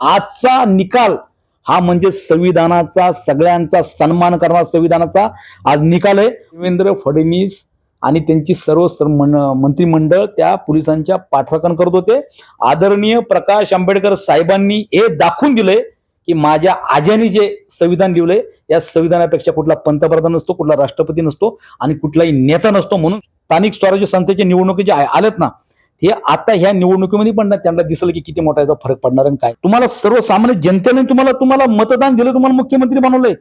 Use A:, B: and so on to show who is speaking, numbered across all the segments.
A: आजचा निकाल हा म्हणजे संविधानाचा सगळ्यांचा सन्मान करणारा संविधानाचा आज निकाल आहे. देवेंद्र फडणवीस आणि त्यांची सर्व सर्व मंत्रिमंडळ त्या पोलिसांच्या पाठराखण करत होते. आदरणीय प्रकाश आंबेडकर साहेबांनी हे दाखवून दिलंय की माझ्या आज्यानी जे संविधान लिहिलंय या संविधानापेक्षा कुठला पंतप्रधान नसतो कुठला राष्ट्रपती नसतो आणि कुठलाही नेता नसतो म्हणून स्थानिक स्वराज्य संस्थेच्या निवडणुकी जे आ- आल्यात ना हे आता ह्या निवडणुकीमध्ये पण त्यांना दिसलं की किती मोठा याचा फरक पडणार आणि काय. तुम्हाला सर्वसामान्य जनतेने तुम्हाला तुम्हाला मतदान दिलं तुम्हाला मुख्यमंत्री बनवलंय.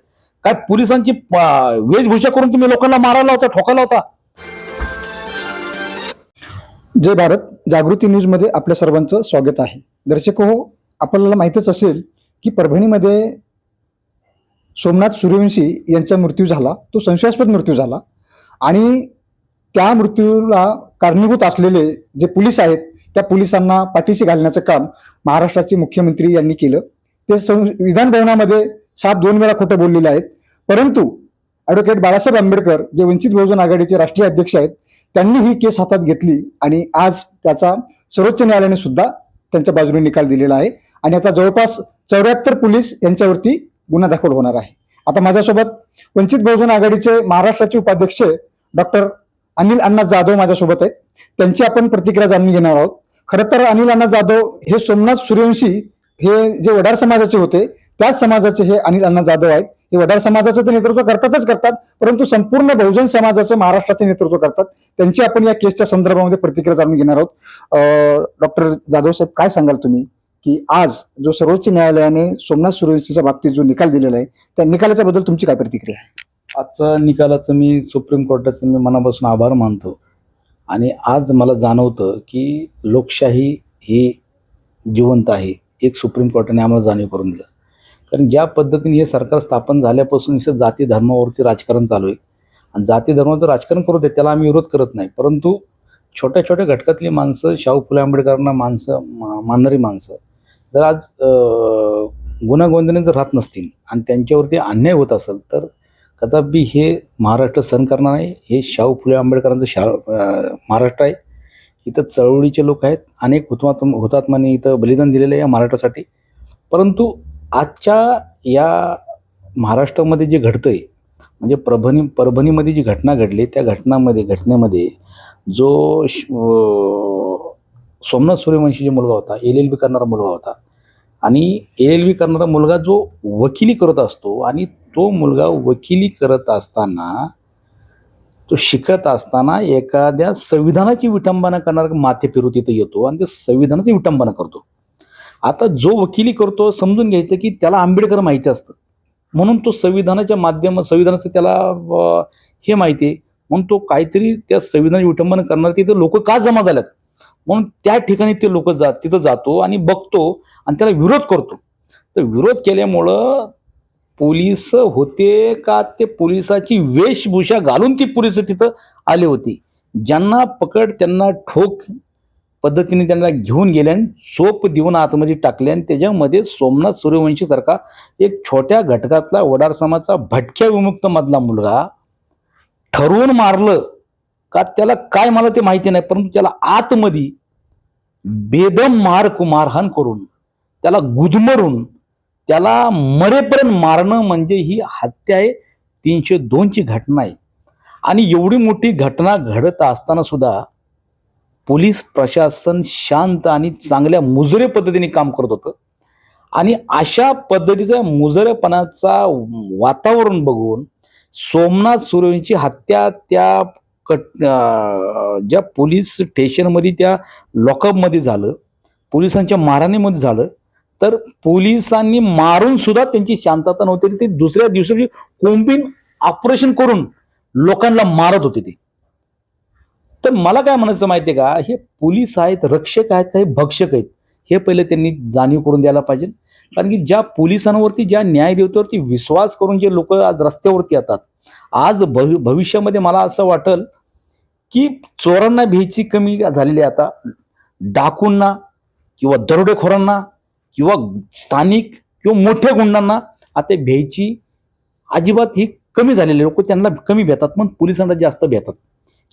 A: काय पोलिसांची वेशभूषा करून तुम्ही लोकांना मारायला होता ठोकायला होता
B: जय भारत. जागृती न्यूजमध्ये आपल्या सर्वांचं स्वागत आहे. दर्शक हो आपल्याला माहीतच असेल की परभणीमध्ये सोमनाथ सूर्यवंशी यांचा मृत्यू झाला. तो संशयास्पद मृत्यू झाला. आणि त्या मृत्यूला कारणीभूत असलेले जे पोलीस आहेत त्या पोलिसांना पाठीशी घालण्याचं काम महाराष्ट्राचे मुख्यमंत्री यांनी केलं. ते सं विधान भवनामध्ये सात दोन वेळा खोटं बोललेले आहेत. परंतु ॲडव्होकेट बाळासाहेब आंबेडकर जे वंचित बहुजन आघाडीचे राष्ट्रीय अध्यक्ष आहेत त्यांनी ही केस हातात घेतली आणि आज त्याचा सर्वोच्च न्यायालयाने सुद्धा त्यांच्या बाजूने निकाल दिलेला आहे आणि आता जवळपास चौऱ्याहत्तर पोलीस यांच्यावरती गुन्हा दाखल होणार आहे. आता माझ्यासोबत वंचित बहुजन आघाडीचे महाराष्ट्राचे उपाध्यक्ष डॉक्टर अनिल अण्णा जाधव माझ्यासोबत आहेत. त्यांची आपण प्रतिक्रिया जाणून घेणार आहोत. खरं तर अनिल अण्णा जाधव हे सोमनाथ सूर्यवंशी हे जे वडार समाजाचे होते त्याच समाजाचे हे अनिल अण्णा जाधव आहेत. हे वडार समाजाचं ते नेतृत्व करतातच करतात परंतु संपूर्ण बहुजन समाजाचं महाराष्ट्राचे नेतृत्व करतात. त्यांची आपण या केसच्या संदर्भामध्ये प्रतिक्रिया जाणून घेणार आहोत. डॉक्टर जाधव साहेब काय सांगाल तुम्ही? की आज जो सर्वोच्च न्यायालयाने सोमनाथ सूर्यवंशीच्या बाबतीत जो निकाल दिलेला आहे त्या निकालाच्या बद्दल तुमची काय प्रतिक्रिया आहे?
A: आजचा निकालाचं मी सुप्रीम कोर्टाचं मी मनापासून आभार मानतो. आणि आज मला जाणवतं की लोकशाही ही जिवंत आहे एक सुप्रीम कोर्टाने आम्हाला जाणीव करून दिलं. कारण ज्या पद्धतीने हे सरकार स्थापन झाल्यापासून जाती धर्मावरती राजकारण चालू आहे. आणि जाती धर्माचं राजकारण करू दे त्याला आम्ही विरोध करत नाही. परंतु छोट्या छोट्या घटकातली माणसं शाहू फुले आंबेडकरांना माणसं मा- मानणारी माणसं जर आज अं, जर राहत नसतील आणि त्यांच्यावरती अन्याय होत असेल तर कदापि हे महाराष्ट्र सहन करणार नाही. हे शाहू फुले आंबेडकरांचं शा महाराष्ट्र आहे. इथं चळवळीचे लोक आहेत. अनेक हुतात्म हुतात्माने इथं बलिदान दिलेलं आहे या महाराष्ट्रासाठी. परंतु आजच्या या महाराष्ट्रामध्ये जे घडतं आहे म्हणजे परभणी परभणीमध्ये जी घटना घडली त्या घटनामध्ये घटनेमध्ये जो श- सोमनाथ सूर्यवंशी जो मुलगा होता एल एल बी करणारा मुलगा होता आणि एल एल बी करणारा मुलगा जो वकिली करत असतो आणि तो मुलगा वकिली करत असताना तो शिकत असताना एखाद्या संविधानाची विटंबना करणार माथे फिरू तिथं येतो आणि ते संविधानाची विटंबना करतो. आता जो वकिली करतो समजून घ्यायचं की त्याला आंबेडकर माहिती असतं. म्हणून तो संविधानाच्या माध्यम संविधानाचं त्याला हे माहिती आहे म्हणून तो काहीतरी त्या संविधानाची विटंबना करणार तिथे लोक का जमा झाल्यात? म्हणून त्या ठिकाणी ते लोक जात तिथं जातो आणि बघतो आणि त्याला विरोध करतो. तर विरोध केल्यामुळं पोलीस होते का? ते पोलिसाची वेशभूषा घालून ती पोलीस तिथं आले होती. ज्यांना पकड त्यांना ठोक पद्धतीने त्यांना घेऊन गेले आणि सोप देऊन आतमध्ये टाकले आणि त्याच्यामध्ये सोमनाथ सूर्यवंशी सारखा एक छोट्या घटकातला वडार समाजचा भटक्या विमुक्त मधला मुलगा ठरवून मारलं का त्याला काय मला ते माहिती नाही परंतु त्याला आतमध्ये बेदम मार मारहाण करून त्याला गुदमरून त्याला मरेपर्यंत मारणं म्हणजे ही हत्या आहे तीनशे दोनची घटना आहे. आणि एवढी मोठी घटना घडत असताना सुद्धा पोलीस प्रशासन शांत आणि चांगल्या मुजरे पद्धतीने काम करत होतं. आणि अशा पद्धतीचा मुजरेपणाचा वातावरण बघून सोमनाथ सुरेंची हत्या त्या कट ज्या पोलीस स्टेशनमध्ये त्या लॉकअपमध्ये झालं पोलिसांच्या मारहाणीमध्ये झालं तर पोलिसांनी मारून सुद्धा त्यांची शांतता नव्हती. ते दुसऱ्या दिवशी कोंबीन ऑपरेशन करून लोकांना मारत होते ते. तर मला काय म्हणायचं माहितीये का? हे पोलीस आहेत रक्षक आहेत काही भक्षक आहेत. हे पहिले त्यांनी जाणीव करून द्यायला पाहिजे. कारण की ज्या पोलिसांवरती ज्या न्यायदेवतेवरती विश्वास करून जे लोक आज रस्त्यावरती येतात आज भवि भविष्यामध्ये मला असं वाटल की चोरांना भीची कमी झालेली आहे आता. डाकूंना किंवा दरोडेखोरांना किंवा स्थानिक किंवा मोठ्या गुंडांना आता भ्यायची अजिबात ही कमी झालेली लोक त्यांना कमी भेटतात पण पोलिसांना जास्त भेटतात.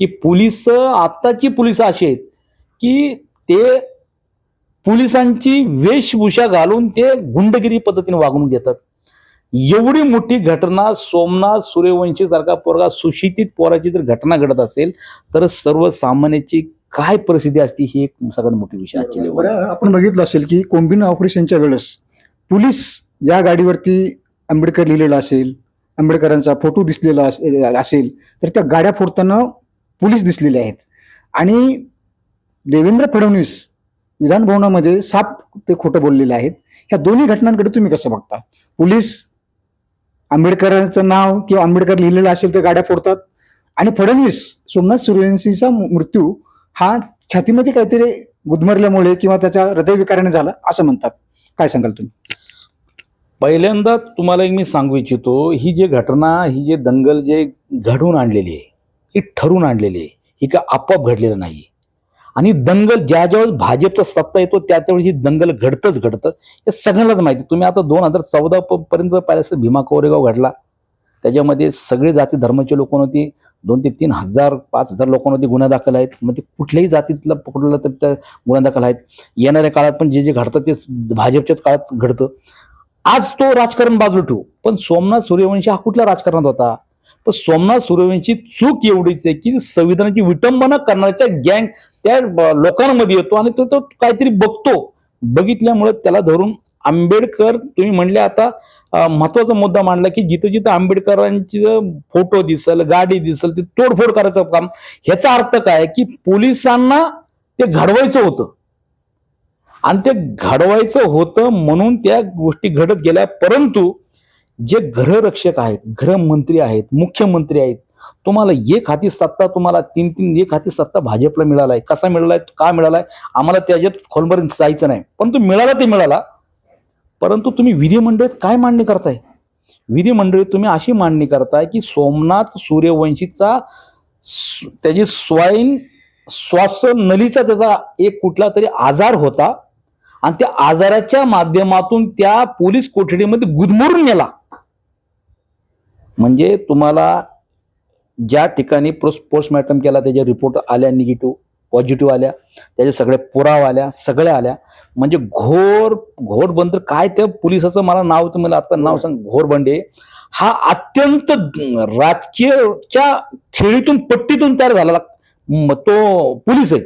A: की पोलीस आत्ताची पोलीस अशी आहेत की ते पोलिसांची वेशभूषा घालून ते गुंडगिरी पद्धतीने वागणूक देतात. एवढी मोठी घटना सोमनाथ सूर्यवंशी सारखा पोरगा सुशिक्षित पोराची जर घटना घडत असेल तर सर्वसामान्याची काय परिस्थिती असते ही एक सगळ्यात मोठी विषय आजची
B: आपण बघितलं असेल की कोंबिन ऑपरेशनच्या वेळेस पोलीस ज्या गाडीवरती आंबेडकर लिहिलेला असेल आंबेडकरांचा फोटो दिसलेला असे- असेल तर त्या गाड्या फोडताना पोलीस दिसलेले आहेत. आणि देवेंद्र फडणवीस विधानभवनामध्ये साफ ते खोटं बोललेले आहेत. ह्या दोन्ही घटनांकडे तुम्ही कसं बघता? पोलीस आंबेडकरांचं नाव किंवा आंबेडकर लिहिलेलं असेल तर गाड्या फोडतात. आणि फडणवीस सोमनाथ सूर्यवंशीचा मृत्यू हा छातीमध्ये काहीतरी गुदमरल्यामुळे किंवा त्याच्या हृदयविकाराने झाला असं म्हणतात. काय सांगाल तुम्ही?
A: पहिल्यांदा तुम्हाला एक मी सांगू इच्छितो ही जी घटना ही जे दंगल जे घडून आणलेली आहे ही ठरून आणलेली आहे ही काय आपोआप घडलेलं नाही आणि दंगल ज्या ज्यावेळेस भाजपचा सत्ता येतो त्या त्यावेळी ही दंगल घडतच घडतं हे सगळ्यांनाच माहिती तुम्ही आता दोन हजार चौदा पर्यंत पाहिलं असं भीमा कोरेगाव घडला. त्याच्यामध्ये सगळे जाती धर्माचे लोक होती. दोन ते तीन हजार पाच हजार लोकांवरती गुन्हा दाखल आहेत. मग ते कुठल्याही जातीतलं पकडलं तर त्या गुन्हा दाखल आहेत. येणाऱ्या काळात पण जे जे घडतं ते भाजपच्याच काळात घडतं. आज तो राजकारण बाजू ठेवू. पण सोमनाथ सूर्यवंशी हा कुठल्या राजकारणात होता? पण सोमनाथ सूर्यवंशी चूक एवढीच आहे की संविधानाची विटंबना करण्याच्या गँग त्या ब- लोकांमध्ये येतो आणि तो तो काहीतरी बघतो. बघितल्यामुळे त्याला धरून आंबेडकर तुम्ही म्हणले आता महत्त्वाचा मुद्दा मांडला की जिथं जिथं आंबेडकरांची फोटो दिसल गाडी दिसल ते तोडफोड करायचं काम ह्याचा अर्थ काय की पोलिसांना ते घडवायचं होतं. आणि ते घडवायचं होतं म्हणून त्या गोष्टी घडत गेल्या परंतु जे गृहरक्षक आहेत गृहमंत्री आहेत मुख्यमंत्री आहेत तुम्हाला एक हाती सत्ता तुम्हाला तीन तीन एक हाती सत्ता भाजपला मिळालाय. कसा मिळालाय का मिळालाय आम्हाला त्याच्यात खोलभर जायचं नाही. परंतु मिळाला ते मिळाला. परंतु तुम्ही विधिमंडळीत काय मांडणी करताय? विधिमंडळीत तुम्ही अशी मांडणी करताय की सोमनाथ सूर्यवंशीचा त्याची स्वाईन श्वासनलीचा त्याचा एक कुठला तरी आजार होता आणि त्या आजाराच्या माध्यमातून त्या पोलीस कोठडीमध्ये गुदमरून गेला म्हणजे तुम्हाला ज्या ठिकाणी पोस्टमॉर्टम केला त्याचे रिपोर्ट आल्या निगेटिव्ह पॉझिटिव्ह आल्या त्याचे सगळे पुरावा आल्या सगळ्या आल्या. म्हणजे घोर घोर बंद काय त्या पोलिसाचं मला नाव तर मला आता नाव सांग घोर बंडे हा अत्यंत राजकीयच्या खेळीतून पट्टीतून तयार झालेला म- तो पोलीस आहे.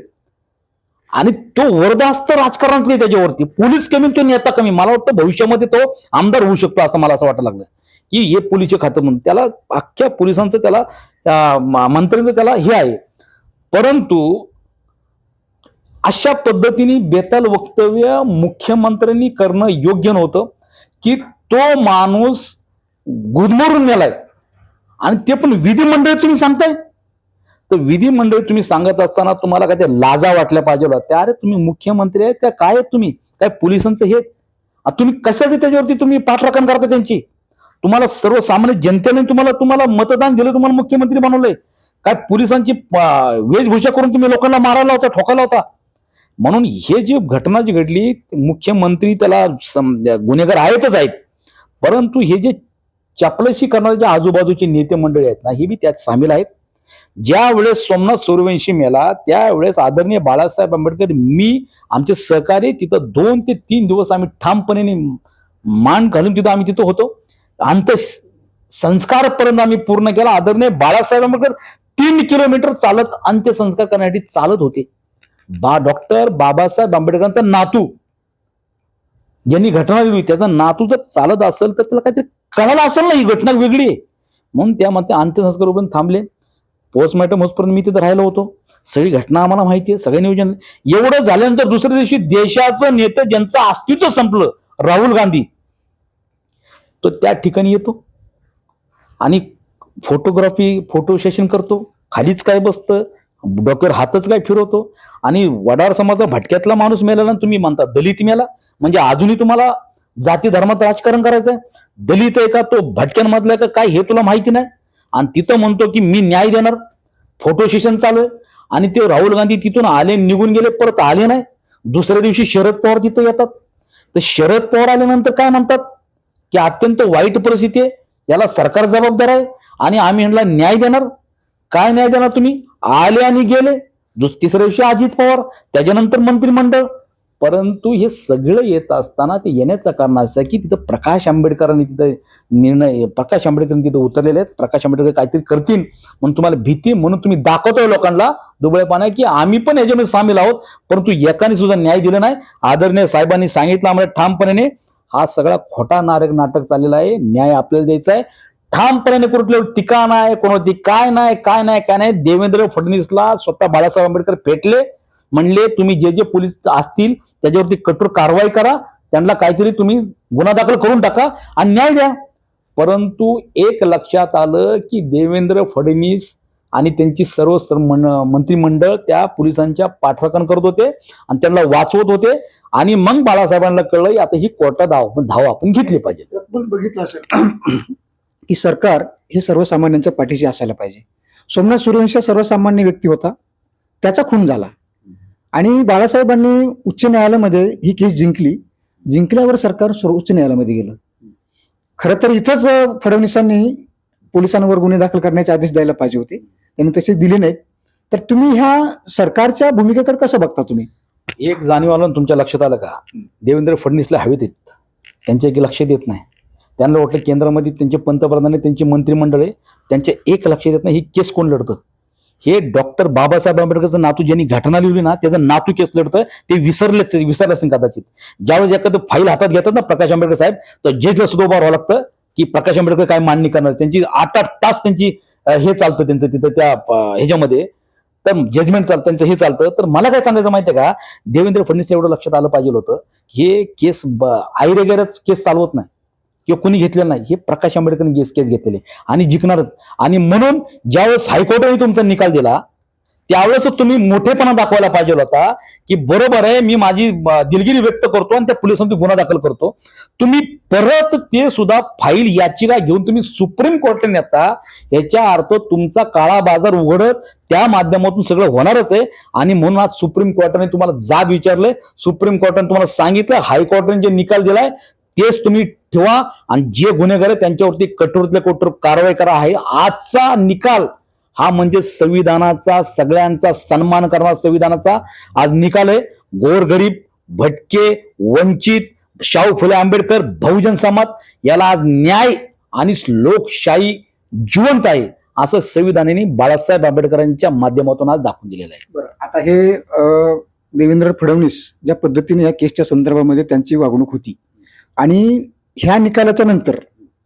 A: आणि तो वरदास्त राजकारणातले त्याच्यावरती. पोलीस कमी तो नेता कमी. मला वाटतं भविष्यामध्ये तो आमदार होऊ शकतो असं मला असं वाटायला लागलं की हे पोलीसचे खातं म्हणून. त्याला अख्ख्या पोलिसांचं त्याला मंत्र्यांचं त्याला हे आहे. परंतु अशा पद्धतीने बेताल वक्तव्य मुख्यमंत्र्यांनी करणं योग्य नव्हतं की तो माणूस गुदमरून गेलाय. आणि ते पण विधिमंडळ तुम्ही सांगताय? तर विधिमंडळ तुम्ही सांगत असताना तुम्हाला काय ते लाजा वाटल्या पाहिजे होत्या. अरे तुम्ही मुख्यमंत्री आहेत का? काय आहेत तुम्ही? काय पोलिसांचं हे तुम्ही कशासाठी त्याच्यावरती तुम्ही पाठराखण करता त्यांची? तुम्हाला सर्वसामान्य जनतेने तुम्हाला तुम्हाला मतदान दिलं तुम्हाला मुख्यमंत्री बनवलंय. काय पोलिसांची वेशभूषा करून तुम्ही लोकांना मारायला होता ठोकायला होता म्हणून हे जी घटना जी घडली मुख्यमंत्री त्याला सम- गुन्हेगार आहेतच आहेत. परंतु हे जे चपलशी करणारे जे आजूबाजूचे नेते मंडळी आहेत ना हे बी त्यात सामील आहेत. ज्या वेळेस सोमनाथ सूर्यवंशी मेला त्यावेळेस आदरणीय बाळासाहेब आंबेडकर मी आमचे सहकारी तिथं दोन ते तीन दिवस आम्ही ठामपणे मान घालून तिथं आम्ही तिथं होतो. अंत संस्कारपर्यंत आम्ही पूर्ण केला. आदरणीय बाळासाहेब आंबेडकर तीन किलोमीटर चालत अंत्यसंस्कार करण्यासाठी चालत होते. बा डॉक्टर बाबासाहेब आंबेडकरांचा नातू. ज्यांनी घटना दिली त्याचा नातू जर चालत असेल तर त्याला काहीतरी कळालं असेल ना ही घटना वेगळी आहे. म्हणून त्यामध्ये अंत्यसंस्कार पर्यंत थांबले. पोस्टमॉर्टम होतपर्यंत मी तिथं राहिलो होतो. सगळी घटना आम्हाला माहिती आहे सगळे नियोजन एवढं झाल्यानंतर दुसऱ्या दिवशी देशाचं नेतं ज्यांचं अस्तित्व संपलं राहुल गांधी. तो त्या ठिकाणी येतो. आणि फोटोग्राफी फोटो सेशन करतो. खालीच काय बसतं? डोक्यावर हातच काय फिरवतो? आणि वडार समाजा भटक्यातला माणूस मेला ना तुम्ही म्हणता दलित मेला? म्हणजे अजूनही तुम्हाला जाती धर्मात राजकारण करायचं आहे दलित आहे का? तो भटक्यांमधला आहे का? काय हे तुला माहिती नाही? आणि तिथं म्हणतो की मी न्याय देणार. फोटो सेशन चालू आहे. आणि ते राहुल गांधी तिथून आले निघून गेले परत आले नाही. दुसऱ्या दिवशी शरद पवार तिथं येतात. तर शरद पवार आल्यानंतर काय म्हणतात? की अत्यंत वाईट परिस्थिती आहे. याला सरकार जबाबदार आहे. आणि आम्ही यांना न्याय देणार. काय न्याय देणार तुम्ही? आले आणि गेले. दुस तिसऱ्या दिवशी अजित पवार त्याच्यानंतर मंत्रिमंडळ. परंतु हे सगळं येत असताना ते येण्याचं कारण असं की तिथं प्रकाश आंबेडकरांनी तिथं निर्णय प्रकाश आंबेडकरांनी तिथं उतरलेले आहेत. प्रकाश आंबेडकर काहीतरी करतील म्हणून तुम्हाला भीती म्हणून तुम्ही दाखवतोय लोकांना. दुबळेपणा की आम्ही पण याच्यामध्ये सामील आहोत. परंतु एकाने सुद्धा न्याय दिला नाही. आदरणीय साहेबांनी सांगितलं आम्हाला ठामपणे हा सगळा खोटा नारक नाटक चाललेला आहे. न्याय आपल्याला द्यायचा आहे. ठामपणे कुठलं टीका नाही कोणती काय नाही काय नाही काय नाही. देवेंद्र फडणवीसला स्वतः बाळासाहेब आंबेडकर पेटले. म्हणले तुम्ही जे जे पोलीस असतील त्याच्यावरती कठोर कारवाई करा. त्यांना काहीतरी तुम्ही गुन्हा दाखल करून टाका आणि न्याय द्या. परंतु एक लक्षात आलं की देवेंद्र फडणवीस आणि त्यांची सर्व मंत्रिमंडळ त्या पोलिसांच्या पाठराखण करत होते आणि त्यांना वाचवत होते. आणि मग बाळासाहेबांना कळलं आता ही कोर्टात धाव धावा आपण घेतली पाहिजे.
B: बघितलं असेल. की सरकार हे सर्वसामान्यांच्या पाठीशी असायला पाहिजे. सोमनाथ सूर्यवंशी सर्वसामान्य व्यक्ती होता. त्याचा खून झाला. आणि बाळासाहेबांनी उच्च न्यायालयामध्ये ही केस जिंकली. जिंकल्यावर सरकार सर्वोच्च न्यायालयामध्ये गेलं. खरं तर इथंच फडणवीसांनी पोलिसांवर गुन्हे दाखल करण्याचे आदेश द्यायला पाहिजे होते. त्यांनी तसे दिले नाहीत. तर तुम्ही ह्या सरकारच्या भूमिकेकडे कसं बघता तुम्ही?
A: एक जाणीव आलं ना तुमच्या लक्षात आलं का? देवेंद्र फडणवीसला हवेत येत त्यांच्या लक्ष देत नाही. त्यांना वाटलं केंद्रामध्ये त्यांचे पंतप्रधान आहे, त्यांचे मंत्रिमंडळ आहे. त्यांचे एक लक्ष देत नाही ही केस कोण लढतं? हे डॉक्टर बाबासाहेब आंबेडकरचं नातू ज्यांनी घटना लिहिली ना त्याचं नातू केस लढतं ते विसरलेच विसरलं असेल कदाचित. ज्यावेळेस एखादं फाईल हातात घेतात ना प्रकाश आंबेडकर साहेब तर जजला सुद्धा उभं राहावं लागतं की प्रकाश आंबेडकर काय मांडणी करणार? त्यांची आठ आठ तास त्यांची हे चालतं त्यांचं तिथं त्या ह्याच्यामध्ये. तर जजमेंट चालतं त्यांचं हे चालतं. तर मला काय सांगायचं माहितीये का? देवेंद्र फडणवीस एवढं लक्षात आलं पाहिजे होतं हे केस आयरेगेरच केस चालवत नाही. किंवा कुणी घेतलेलं नाही हे प्रकाश आंबेडकरने केस केस घेतलेले. आणि जिंकणारच. आणि म्हणून ज्यावेळेस हायकोर्टाने तुमचा निकाल दिला त्यावेळेस तुम्ही मोठेपणा दाखवायला पाहिजे होता की बरोबर आहे मी माझी दिलगिरी व्यक्त करतो आणि त्या पोलिसांनी गुन्हा दाखल करतो. तुम्ही परत ते सुद्धा फाईल याचिका घेऊन तुम्ही सुप्रीम कोर्टाने नेता याच्या अर्थ तुमचा काळा बाजार उघडत त्या माध्यमातून सगळं होणारच आहे. आणि म्हणून आज सुप्रीम कोर्टाने तुम्हाला जाब विचारलंय सुप्रीम कोर्टाने तुम्हाला सांगितलं हायकोर्टाने जे निकाल दिलाय तेच तुम्ही ठेवा आणि जे गुन्हेगार आहे त्यांच्यावरती कठोरातल्या कठोर कारवाई करा. आहे आजचा निकाल हा म्हणजे संविधानाचा सगळ्यांचा सन्मान करणारा संविधानाचा आज निकाल आहे. गोरगरीब भटके वंचित शाहू फुले आंबेडकर बहुजन समाज याला आज न्याय आणि लोकशाही जिवंत आहे असं संविधानाने बाळासाहेब आंबेडकरांच्या माध्यमातून आज दाखवून दिलेलं आहे.
B: बरं आता हे देवेंद्र फडणवीस ज्या पद्धतीने या केसच्या संदर्भामध्ये त्यांची वागणूक होती आणि ह्या निकालाच्या नंतर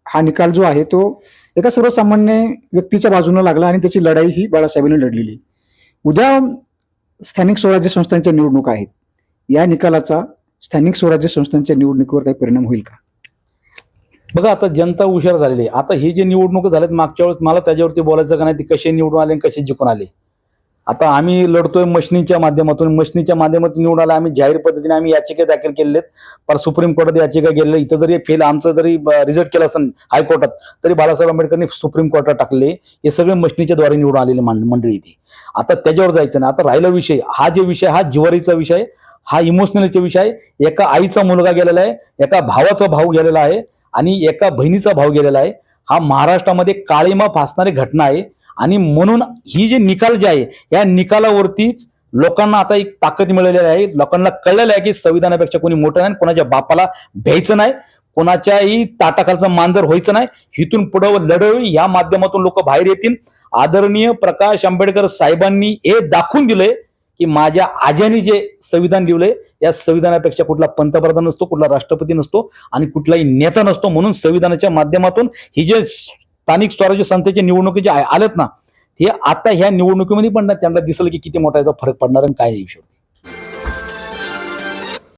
B: हा निकाल जो आहे तो एका सर्वसामान्य व्यक्तीच्या बाजूने लागला आणि त्याची लढाई ही बाळासाहेबांनी लढलेली. उद्या स्थानिक स्वराज्य संस्थांच्या निवडणुका आहेत. या निकालाचा स्थानिक स्वराज्य संस्थांच्या निवडणुकीवर काही परिणाम होईल का?
A: बघा आता जनता हुशार झालेली आहे. आता हे जे निवडणूक झाल्यात मागच्या वेळेस मला त्याच्यावरती बोलायचं का नाही ते कसे निवडून आले आणि कसे जिंकून आले? आता आम्ही लढतोय मशनीच्या माध्यमातून. मशनीच्या माध्यमातून निवडून आला आम्ही जाहीर पद्धतीने आम्ही याचिका दाखल केलेले आहेत पर सुप्रीम कोर्टात याचिका गेलेली इथं जरी फेल आमचं जरी रिझल्ट केला असं हायकोर्टात तरी बाळासाहेब आंबेडकरनी सुप्रीम कोर्टात टाकले. हे सगळे मशनीच्या द्वारे निवडून आलेले मंडळी ती आता त्याच्यावर जायचं ना आता राहिला विषय हा जे विषय हा जिवारीचा विषय आहे, हा इमोशनलचा विषय आहे एका आईचा मुलगा गेलेला आहे एका भावाचा भाऊ गेलेला आहे आणि एका बहिणीचा भाव गेलेला आहे. हा महाराष्ट्रामध्ये काळीमा फासणारी घटना आहे. आणि म्हणून ही जे निकाल जे आहे या निकालावरतीच लोकांना आता एक ताकद मिळालेली आहे. लोकांना कळलेलं आहे की संविधानापेक्षा कोणी मोठं नाही कोणाच्या बापाला भ्यायचं नाही कोणाच्याही ताटाखालचं मांजर व्हायचं नाही. हिथून पुढं लढवी या माध्यमातून लोक बाहेर येतील. आदरणीय प्रकाश आंबेडकर साहेबांनी हे दाखवून दिलंय की माझ्या आज्यानी जे संविधान लिहिलंय या संविधानापेक्षा कुठला पंतप्रधान नसतो कुठला राष्ट्रपती नसतो आणि कुठलाही नेता नसतो. म्हणून संविधानाच्या माध्यमातून ही जे स्थानिक स्वराज्य संस्थेच्या निवडणुकी जे आलेत ना हे आता ह्या निवडणुकीमध्ये पण ना त्यांना दिसलं की किती मोठा याचा फरक पडणार आणि काय विषय